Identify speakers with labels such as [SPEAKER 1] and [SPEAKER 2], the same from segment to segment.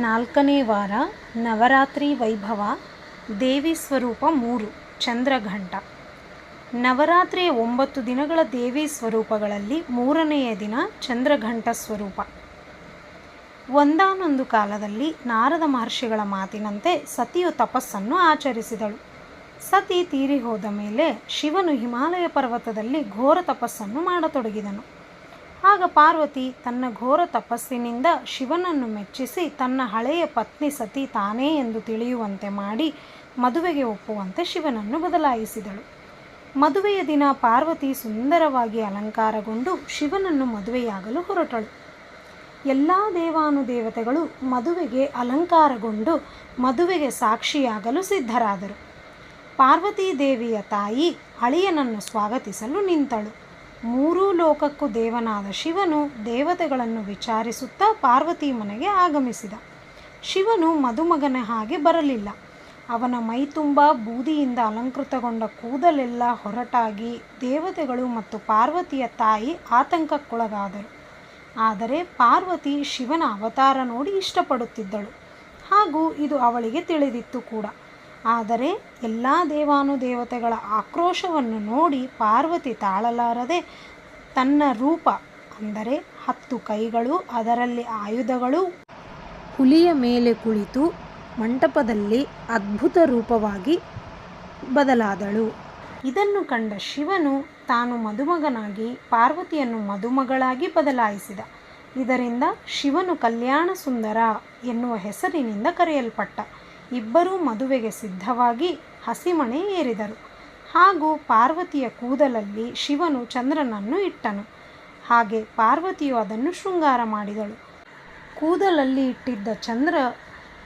[SPEAKER 1] ನಾಲ್ಕನೇ ವಾರ, ನವರಾತ್ರಿ ವೈಭವ, ದೇವಿ ಸ್ವರೂಪ ಮೂರು, ಚಂದ್ರಘಂಟ. ನವರಾತ್ರಿಯ ಒಂಬತ್ತು ದಿನಗಳ ದೇವಿ ಸ್ವರೂಪಗಳಲ್ಲಿ ಮೂರನೆಯ ದಿನ ಚಂದ್ರಘಂಟ ಸ್ವರೂಪ. ಒಂದಾನೊಂದು ಕಾಲದಲ್ಲಿ ನಾರದ ಮಹರ್ಷಿಗಳ ಮಾತಿನಂತೆ ಸತಿಯು ತಪಸ್ಸನ್ನು ಆಚರಿಸಿದಳು. ಸತಿ ತೀರಿ ಹೋದ ಮೇಲೆ ಶಿವನು ಹಿಮಾಲಯ ಪರ್ವತದಲ್ಲಿ ಘೋರ ತಪಸ್ಸನ್ನು ಮಾಡತೊಡಗಿದನು. ಆಗ ಪಾರ್ವತಿ ತನ್ನ ಘೋರ ತಪಸ್ಸಿನಿಂದ ಶಿವನನ್ನು ಮೆಚ್ಚಿಸಿ ತನ್ನ ಹಳೆಯ ಪತ್ನಿ ಸತಿ ತಾನೇ ಎಂದು ತಿಳಿಯುವಂತೆ ಮಾಡಿ ಮದುವೆಗೆ ಒಪ್ಪುವಂತೆ ಶಿವನನ್ನು ಬದಲಾಯಿಸಿದಳು. ಮದುವೆಯ ದಿನ ಪಾರ್ವತಿ ಸುಂದರವಾಗಿ ಅಲಂಕಾರಗೊಂಡು ಶಿವನನ್ನು ಮದುವೆಯಾಗಲು ಹೊರಟಳು. ಎಲ್ಲ ದೇವಾನುದೇವತೆಗಳು ಮದುವೆಗೆ ಅಲಂಕಾರಗೊಂಡು ಮದುವೆಗೆ ಸಾಕ್ಷಿಯಾಗಲು ಸಿದ್ಧರಾದರು. ಪಾರ್ವತೀ ದೇವಿಯ ತಾಯಿ ಅಳಿಯನನ್ನು ಸ್ವಾಗತಿಸಲು ನಿಂತಳು. ಮೂರೂ ಲೋಕಕ್ಕೂ ದೇವನಾದ ಶಿವನು ದೇವತೆಗಳನ್ನು ವಿಚಾರಿಸುತ್ತಾ ಪಾರ್ವತಿ ಮನೆಗೆ ಆಗಮಿಸಿದ. ಶಿವನು ಮದುಮಗನ ಹಾಗೆ ಬರಲಿಲ್ಲ. ಅವನ ಮೈತುಂಬ ಬೂದಿಯಿಂದ ಅಲಂಕೃತಗೊಂಡ ಕೂದಲೆಲ್ಲ ಹೊರಟಾಗಿ ದೇವತೆಗಳು ಮತ್ತು ಪಾರ್ವತಿಯ ತಾಯಿ ಆತಂಕಕ್ಕೊಳಗಾದರು. ಆದರೆ ಪಾರ್ವತಿ ಶಿವನ ಅವತಾರ ನೋಡಿ ಇಷ್ಟಪಡುತ್ತಿದ್ದಳು. ಹಾಗೂ ಇದು ಅವಳಿಗೆ ತಿಳಿದಿತ್ತು ಕೂಡ. ಆದರೆ ಎಲ್ಲ ದೇವಾನುದೇವತೆಗಳ ಆಕ್ರೋಶವನ್ನು ನೋಡಿ ಪಾರ್ವತಿ ತಾಳಲಾರದೆ ತನ್ನ ರೂಪ, ಅಂದರೆ ಹತ್ತು ಕೈಗಳು, ಅದರಲ್ಲಿ ಆಯುಧಗಳು, ಹುಲಿಯ ಮೇಲೆ ಕುಳಿತು ಮಂಟಪದಲ್ಲಿ ಅದ್ಭುತ ರೂಪವಾಗಿ ಬದಲಾದಳು. ಇದನ್ನು ಕಂಡ ಶಿವನು ತಾನು ಮದುಮಗನಾಗಿ ಪಾರ್ವತಿಯನ್ನು ಮದುಮಗಳಾಗಿ ಬದಲಾಯಿಸಿದ. ಇದರಿಂದ ಶಿವನು ಕಲ್ಯಾಣ ಸುಂದರ ಎನ್ನುವ ಹೆಸರಿನಿಂದ ಕರೆಯಲ್ಪಟ್ಟ. ಇಬ್ಬರೂ ಮದುವೆಗೆ ಸಿದ್ಧವಾಗಿ ಹಸಿಮಣೆ ಏರಿದರು. ಹಾಗೂ ಪಾರ್ವತಿಯ ಕೂದಲಲ್ಲಿ ಶಿವನು ಚಂದ್ರನನ್ನು ಇಟ್ಟನು. ಹಾಗೆ ಪಾರ್ವತಿಯು ಅದನ್ನು ಶೃಂಗಾರ ಮಾಡಿದಳು. ಕೂದಲಲ್ಲಿ ಇಟ್ಟಿದ್ದ ಚಂದ್ರ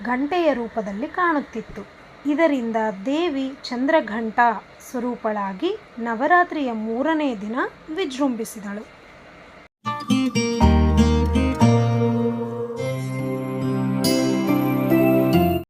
[SPEAKER 1] ಗಂಟೆಯ ರೂಪದಲ್ಲಿ ಕಾಣುತ್ತಿತ್ತು. ಇದರಿಂದ ದೇವಿ ಚಂದ್ರಘಂಟಾ ಸ್ವರೂಪಳಾಗಿ ನವರಾತ್ರಿಯ ಮೂರನೇ ದಿನ ವಿಜೃಂಭಿಸಿದಳು.